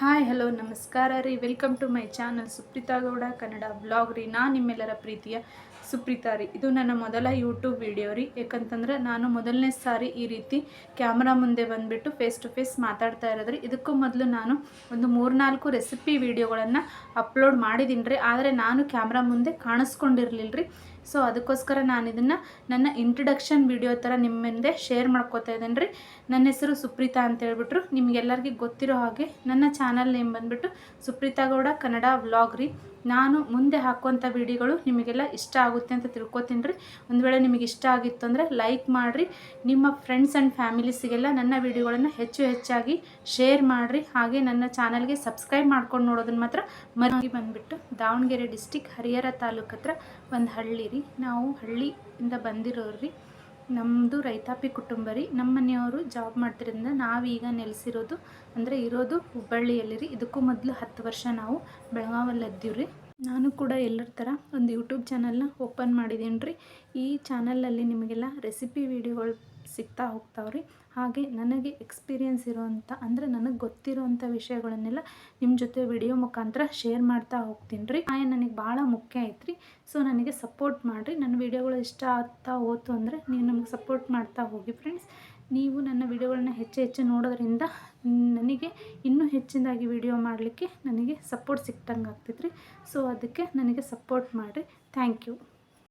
Hi, hello, ನಮಸ್ಕಾರ ರೀ. Welcome to my channel Supreetha Gowda, Kannada blog ರೀ. ನಾನು ನಿಮ್ಮೆಲ್ಲರ ಪ್ರೀತಿಯ ಸುಪ್ರೀತಾ ರೀ. ಇದು ನನ್ನ ಮೊದಲ ಯೂಟ್ಯೂಬ್ ವಿಡಿಯೋ ರೀ. ಯಾಕಂತಂದ್ರೆ ನಾನು ಮೊದಲನೇ ಸಾರಿ ಈ ರೀತಿ ಕ್ಯಾಮ್ರಾ ಮುಂದೆ ಬಂದುಬಿಟ್ಟು ಫೇಸ್ ಟು ಫೇಸ್ ಮಾತಾಡ್ತಾ ಇರೋದ್ರಿ ಇದಕ್ಕೂ ಮೊದಲು ನಾನು ಒಂದು ಮೂರ್ನಾಲ್ಕು ರೆಸಿಪಿ ವಿಡಿಯೋಗಳನ್ನು ಅಪ್ಲೋಡ್ ಮಾಡಿದ್ದೀನಿ ರೀ. ಆದರೆ ನಾನು ಕ್ಯಾಮ್ರಾ ಮುಂದೆ ಕಾಣಿಸ್ಕೊಂಡಿರಲಿಲ್ಲ ರೀ. ಸೊ ಅದಕ್ಕೋಸ್ಕರ ನಾನು ಇದನ್ನು ನನ್ನ ಇಂಟ್ರಡಕ್ಷನ್ ವಿಡಿಯೋ ಥರ ನಿಮ್ಮ ಮುಂದೆ ಶೇರ್ ಮಾಡ್ಕೋತಾ ಇದ್ದೀನಿ ರೀ ನನ್ನ ಹೆಸರು ಸುಪ್ರೀತಾ ಅಂತ ಹೇಳ್ಬಿಟ್ರು ನಿಮಗೆಲ್ಲರಿಗೂ ಗೊತ್ತಿರೋ ಹಾಗೆ ನನ್ನ ಚಾನಲ್ ನೇಮ್ ಬಂದುಬಿಟ್ಟು ಸುಪ್ರೀತಾ ಗೌಡ ಕನ್ನಡ ವ್ಲಾಗ್ ರೀ. ನಾನು ಮುಂದೆ ಹಾಕುವಂಥ ವಿಡಿಯೋಗಳು ನಿಮಗೆಲ್ಲ ಇಷ್ಟ ಆಗುತ್ತೆ ಅಂತ ತಿಳ್ಕೊತೀನಿ ರೀ. ಒಂದು ವೇಳೆ ನಿಮಗೆ ಇಷ್ಟ ಆಗಿತ್ತು ಅಂದರೆ ಲೈಕ್ ಮಾಡಿರಿ. ನಿಮ್ಮ ಫ್ರೆಂಡ್ಸ್ ಆ್ಯಂಡ್ ಫ್ಯಾಮಿಲೀಸಿಗೆಲ್ಲ ನನ್ನ ವಿಡಿಯೋಗಳನ್ನು ಹೆಚ್ಚು ಹೆಚ್ಚಾಗಿ ಶೇರ್ ಮಾಡಿರಿ. ಹಾಗೆ ನನ್ನ ಚಾನಲ್ಗೆ ಸಬ್ಸ್ಕ್ರೈಬ್ ಮಾಡ್ಕೊಂಡು ನೋಡೋದನ್ನು ಮಾತ್ರ ಮರಿ ಬಂದುಬಿಟ್ಟು ದಾವಣಗೆರೆ ಡಿಸ್ಟಿಕ್ ಹರಿಹರ ತಾಲೂಕು ಹತ್ರ ಒಂದು ಹಳ್ಳಿ ರೀ. ನಾವು ಹಳ್ಳಿಯಿಂದ ಬಂದಿರೋರು ರೀ. ನಮ್ಮದು ರೈತಾಪಿ ಕುಟುಂಬ ರೀ. ನಮ್ಮ ಮನೆಯವರು ಜಾಬ್ ಮಾಡ್ತಿರೋದ್ರಿಂದ ನಾವೀಗ ನೆಲೆಸಿರೋದು ಅಂದರೆ ಇರೋದು ಹುಬ್ಬಳ್ಳಿಯಲ್ಲಿ ರೀ. ಇದಕ್ಕೂ ಮೊದಲು ಹತ್ತು ವರ್ಷ ನಾವು ಬೆಳಗಾವಲ್ಲಿ ಇದ್ದೀವಿ ರೀ ನಾನು ಕೂಡ ಎಲ್ಲರ ಥರ ಒಂದು ಯೂಟ್ಯೂಬ್ ಚಾನಲ್ನ ಓಪನ್ ಮಾಡಿದ್ದೀನಿ ರೀ. ಈ ಚಾನಲಲ್ಲಿ ನಿಮಗೆಲ್ಲ ರೆಸಿಪಿ ವಿಡಿಯೋಗಳು ಸಿಗ್ತಾ ಹೋಗ್ತಾವೆ ರೀ. ಹಾಗೆ ನನಗೆ ಎಕ್ಸ್ಪೀರಿಯನ್ಸ್ ಇರುವಂಥ, ಅಂದರೆ ನನಗೆ ಗೊತ್ತಿರೋವಂಥ ವಿಷಯಗಳನ್ನೆಲ್ಲ ನಿಮ್ಮ ಜೊತೆ ವಿಡಿಯೋ ಮುಖಾಂತರ ಶೇರ್ ಮಾಡ್ತಾ ಹೋಗ್ತೀನಿ ರೀ. ಆಯ ನನಗೆ ಭಾಳ ಮುಖ್ಯ ಐತ್ರಿ ಸೊ ನನಗೆ ಸಪೋರ್ಟ್ ಮಾಡಿರಿ. ನನ್ನ ವಿಡಿಯೋಗಳು ಇಷ್ಟ ಆಗ್ತಾ ಹೋತು ಅಂದರೆ ನೀವು ನಮಗೆ ಸಪೋರ್ಟ್ ಮಾಡ್ತಾ ಹೋಗಿ ಫ್ರೆಂಡ್ಸ್. ನೀವು ನನ್ನ ವಿಡಿಯೋಗಳನ್ನ ಹೆಚ್ಚು ಹೆಚ್ಚು ನೋಡೋದ್ರಿಂದ ನನಗೆ ಇನ್ನೂ ಹೆಚ್ಚಿನದಾಗಿ ವಿಡಿಯೋ ಮಾಡಲಿಕ್ಕೆ ನನಗೆ ಸಪೋರ್ಟ್ ಸಿಕ್ತಂಗೆ ಆಗ್ತೈತ್ರಿ ಸೊ ಅದಕ್ಕೆ ನನಗೆ ಸಪೋರ್ಟ್ ಮಾಡಿರಿ. Thank you